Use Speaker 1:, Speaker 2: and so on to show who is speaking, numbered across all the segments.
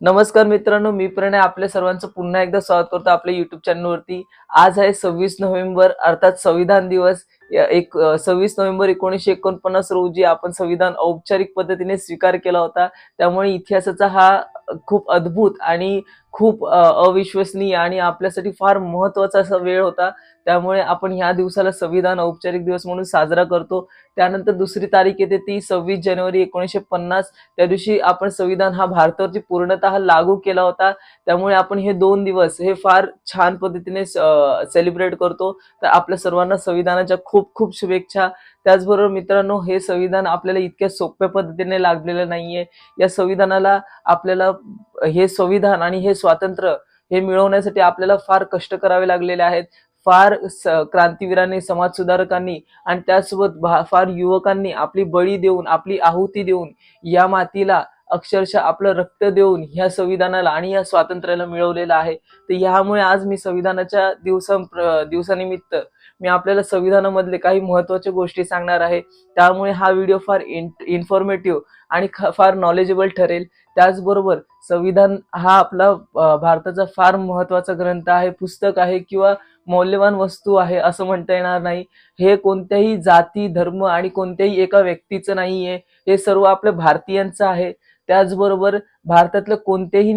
Speaker 1: नमस्कार मित्रांनो मी प्रणय. आपल्या सर्वांचं पुन्हा एकदा स्वागत करतो आपल्या युट्यूब चॅनलवरती आज आहे सव्वीस नोव्हेंबर अर्थात संविधान दिवस. एक सव्वीस नोव्हेंबर एकोणीसशे एकोणपन्नास रोजी आपण संविधान औपचारिक पद्धतीने स्वीकार केला होता. त्यामुळे इतिहासाचा हा खूप अद्भुत आणि खूप अविश्वसनीय आणि आपल्यासाठी फार महत्त्वाचा असा वेळ होता. त्यामुळे आपण ह्या दिवसाला संविधान औपचारिक दिवस म्हणून साजरा करतो. त्यानंतर दुसरी तारीख येते ती सव्वीस जानेवारी एकोणीसशे पन्नास. त्या दिवशी आपण संविधान हा भारतावरती पूर्णतः लागू केला होता. त्यामुळे आपण हे दोन दिवस हे फार छान पद्धतीने सेलिब्रेट करतो. तर आपल्या सर्वांना संविधानाच्या खूप खूप शुभेच्छा. त्याचबरोबर मित्रांनो हे संविधान आपल्याला इतक्या सोप्या पद्धतीने लागलेलं नाहीये. या संविधानाला आपल्याला हे संविधान आणि हे स्वातंत्र्य हे मिळवण्यासाठी आपल्याला फार कष्ट करावे लागलेले आहेत. फार स- क्रांतीवीरांनी समाज सुधारकांनी आणि त्यासोबत फार युवकांनी आपली बळी देऊन आपली आहुती देऊन या मातीला अक्षरशः आपलं रक्त देऊन ह्या संविधानाला आणि या स्वातंत्र्याला मिळवलेलं आहे. तर ह्यामुळे आज मी संविधानाच्या दिवसा दिवसानिमित्त मी आपल्याला संविधानामधले काही महत्त्वाच्या गोष्टी सांगणार आहे. त्यामुळे हा व्हिडिओ फार इन्फॉर्मेटिव्ह आणि ख- फार नॉलेजेबल ठरेल. त्याचबरोबर संविधान हा आपला भारताचा फार महत्त्वाचा ग्रंथ आहे पुस्तक आहे किंवा मौल्यवान वस्तू आहे असं म्हणता येणार नाही. हे कोणत्याही जाती धर्म आणि कोणत्याही एका व्यक्तीचं नाही आहे हे सर्व आपल्या भारतीयांचं आहे. त्याचबरोबर भारतातल्या कोणत्याही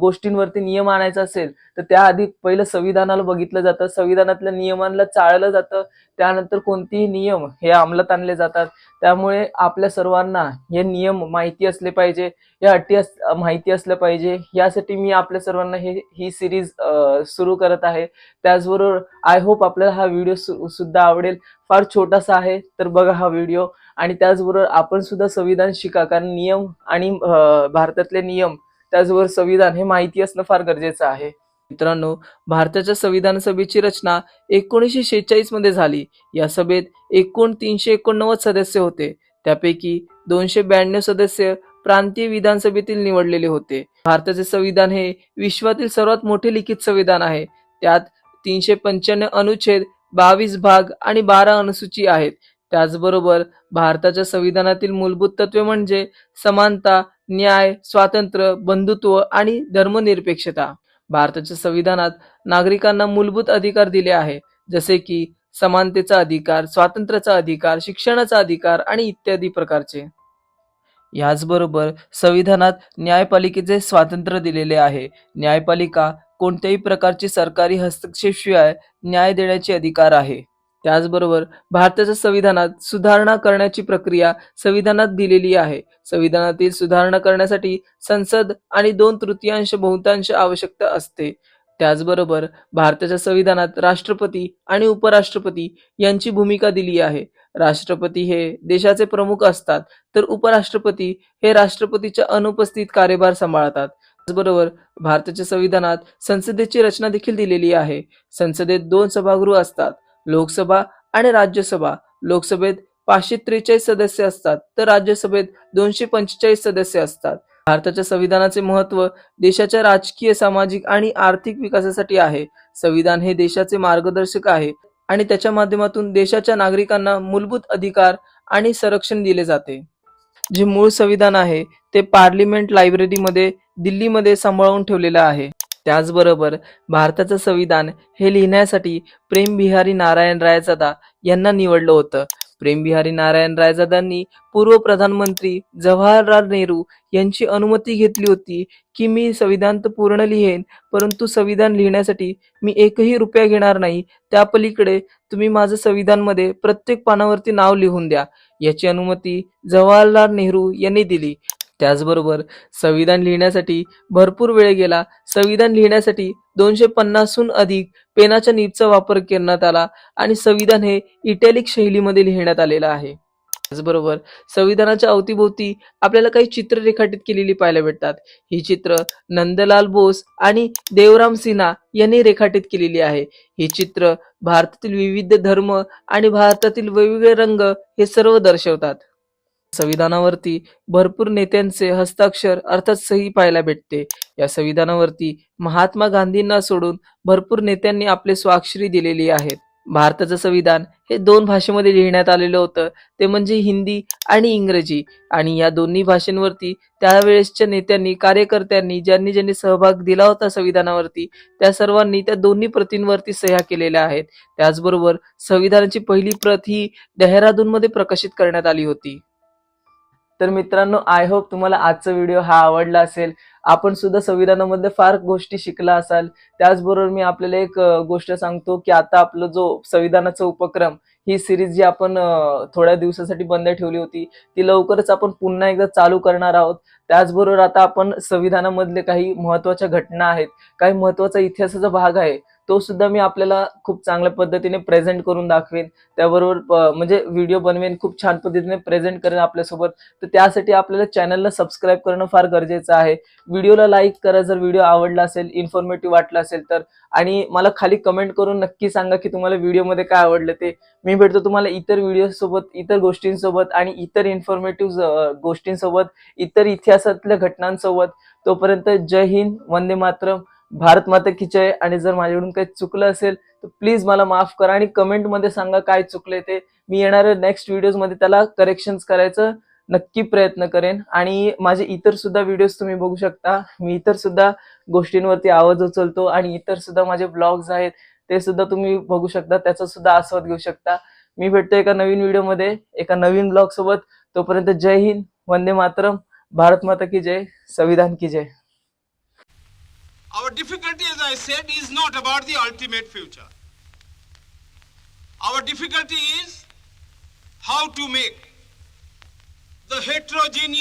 Speaker 1: गोष्टींवरती नियम आणायचा असेल तर त्याआधी पहिलं संविधानाला बघितलं जातं. संविधानातल्या नियमांना चाळलं जातं. त्यानंतर कोणतेही नियम हे अंमलात आणले जातात. त्यामुळे आपल्या सर्वांना हे नियम माहिती असले पाहिजे या अटी अस माहिती असल्या पाहिजे. यासाठी मी आपल्या सर्वांना हे ही सिरीज सुरू करत आहे. त्याचबरोबर आय होप आपल्याला हा व्हिडिओ सुद्धा आवडेल. फार छोटासा आहे तर बघा हा व्हिडिओ. आणि त्याचबरोबर आपण सुद्धा संविधान शिका कारण नियम आणि भारतातले नियम त्याचबरोबर संविधान हे माहिती असणं फार गरजेचं आहे. मित्रांनो भारताच्या संविधान सभेची रचना एकोणीसशे शेहेचाळीसमध्ये झाली. या सभेत एकूण तीनशे एकोणनव्वद सदस्य होते. त्यापैकी दोनशे ब्याण्णव सदस्य प्रांतीय विधानसभेतील निवडलेले होते. भारताचे संविधान हे विश्वातील सर्वात मोठे लिखित संविधान आहे. त्यात तीनशे पंच्याण्णव अनुच्छेद बावीस भाग आणि बारा अनुसूची आहेत. त्याचबरोबर भारताच्या संविधानातील मूलभूत तत्वे म्हणजे समानता न्याय स्वातंत्र्य बंधुत्व आणि धर्मनिरपेक्षता. भारताच्या संविधानात नागरिकांना मूलभूत अधिकार दिले आहे जसे की समानतेचा अधिकार स्वातंत्र्याचा अधिकार शिक्षणाचा अधिकार आणि इत्यादी प्रकारचे. याचबरोबर संविधानात न्यायपालिकेचे स्वातंत्र्य दिलेले आहे. न्यायपालिका कोणत्याही प्रकारची सरकारी हस्तक्षेपशिवाय न्याय देण्याचे अधिकार आहे. त्याचबरोबर भारताच्या संविधानात सुधारणा करण्याची प्रक्रिया संविधानात दिलेली आहे. संविधानातील सुधारणा करण्यासाठी संसद आणि दोन तृतीयांश बहुतांश आवश्यकता असते. त्याचबरोबर भारताच्या संविधानात राष्ट्रपती आणि उपराष्ट्रपती यांची भूमिका दिली आहे. राष्ट्रपती हे देशाचे प्रमुख असतात तर उपराष्ट्रपती हे राष्ट्रपतीच्या अनुपस्थित कार्यभार सांभाळतात. त्याचबरोबर भारताच्या संविधानात संसदेची रचना देखील दिलेली आहे. संसदेत दोन सभागृह असतात लोकसभा आणि राज्यसभा. लोकसभेत पाचशे त्रेचाळीस सदस्य असतात तर राज्यसभेत दोनशे पंचेचाळीस सदस्य असतात. भारताच्या संविधानाचे महत्त्व देशाच्या राजकीय सामाजिक आणि आर्थिक विकासासाठी आहे. संविधान हे देशाचे मार्गदर्शक आहे आणि त्याच्या माध्यमातून देशाच्या नागरिकांना मूलभूत अधिकार आणि संरक्षण दिले जाते. जे मूळ संविधान आहे ते पार्लिमेंट लायब्ररीमध्ये दिल्लीमध्ये सांभाळून ठेवलेलं आहे. त्याचबरोबर भारताचं संविधान हे लिहिण्यासाठी प्रेमबिहारी नारायण रायजादा यांना निवडलं होतं. प्रेमबिहारी नारायण रायजादांनी पूर्व प्रधानमंत्री जवाहरलाल नेहरू यांची अनुमती घेतली होती की मी संविधान तर पूर्ण लिहेन परंतु संविधान लिहिण्यासाठी मी एकही रुपया घेणार नाही. त्या पलीकडे तुम्ही माझं संविधानमध्ये प्रत्येक पानावरती नाव लिहून द्या. याची अनुमती जवाहरलाल नेहरू यांनी दिली. त्याचबरोबर संविधान लिहिण्यासाठी भरपूर वेळ गेला. संविधान लिहिण्यासाठी दोनशे पन्नासहून अधिक पेनाच्या नीपचा वापर करण्यात आला आणि संविधान हे इटॅलिक शैलीमध्ये लिहिण्यात आलेलं आहे. त्याचबरोबर संविधानाच्या अवतीभोवती आपल्याला काही चित्र रेखाटित केलेली पाहायला भेटतात. ही चित्र नंदलाल बोस आणि देवराम सिन्हा यांनी रेखाटित केलेली आहे. ही चित्र भारतातील विविध धर्म आणि भारतातील वेगवेगळे रंग हे सर्व दर्शवतात. संविधानावरती भरपूर नेत्यांचे हस्ताक्षर अर्थात सही पाहायला भेटते. या संविधानावरती महात्मा गांधींना सोडून भरपूर नेत्यांनी आपले स्वाक्षरी दिलेली आहेत. भारताचं संविधान हे दोन भाषेमध्ये लिहिण्यात आलेलं होतं. ते म्हणजे हिंदी आणि इंग्रजी. आणि या दोन्ही भाषांवरती त्यावेळेसच्या नेत्यांनी कार्यकर्त्यांनी ज्यांनी ज्यांनी सहभाग दिला होता संविधानावरती त्या सर्वांनी त्या दोन्ही प्रतींवरती सह्या केलेल्या आहेत. त्याचबरोबर संविधानाची पहिली प्रत ही देहरादूनमध्ये प्रकाशित करण्यात आली होती. तर मित्रांनो आय होप तुम्हाला आजचा व्हिडिओ हा आवडला असेल. आपण सुद्धा संविधानामध्ये फार गोष्टी शिकला असाल. त्याचबरोबर मी आपल्याला एक गोष्ट सांगतो की आता आपलं जो संविधानाचा उपक्रम ही सिरीज जी आपण थोड्या दिवसासाठी बंद ठेवली होती ती लवकरच आपण पुन्हा एकदा चालू करणार आहोत. त्याचबरोबर आता आपण संविधानामधले काही महत्त्वाच्या घटना आहेत. काही महत्त्वाचा इतिहासाचा भाग आहे. तो सुद्धा मी आपल्याला खूप चांगल्या पद्धतीने प्रेझेंट करून दाखवेन. त्याबरोबर म्हणजे व्हिडिओ बनवेन खूप छान पद्धतीने प्रेझेंट करेन आपल्यासोबत. तर त्यासाठी आपल्याला चॅनलला सबस्क्राईब करणं फार गरजेचं आहे. व्हिडिओला लाईक करा जर व्हिडिओ आवडला असेल इन्फॉर्मेटिव्ह वाटला असेल तर. आणि मला खाली कमेंट करून नक्की सांगा की तुम्हाला व्हिडिओमध्ये काय आवडलं ते. मी भेटतो तुम्हाला इतर व्हिडिओ सोबत इतर गोष्टींसोबत आणि इतर इन्फॉर्मेटिव्ह गोष्टींसोबत इतर इतिहासातल्या घटनांसोबत. तोपर्यंत जय हिंद वंदे मातरम. भारत माता की जय. आणि जर माझ्याकडून काही चुकलं असेल तर प्लीज मला माफ करा आणि कमेंटमध्ये सांगा काय चुकलंय ते. मी येणाऱ्या नेक्स्ट व्हिडिओजमध्ये त्याला करेक्शन्स करायचं नक्की प्रयत्न करेन. आणि माझे इतर सुद्धा व्हिडिओज तुम्ही बघू शकता. मी इतर सुद्धा गोष्टींवरती आवाज उचलतो आणि इतर सुद्धा माझे ब्लॉग्स आहेत ते सुद्धा तुम्ही बघू शकता. त्याचा सुद्धा आस्वाद घेऊ शकता. मी भेटतो एका नवीन व्हिडिओमध्ये एका नवीन ब्लॉग सोबत. तोपर्यंत जय हिंद वंदे मातरम. भारत माता की जय संविधान की जय.
Speaker 2: Difficulty, as I said, is not about the ultimate future. Our difficulty is how to make the heterogeneous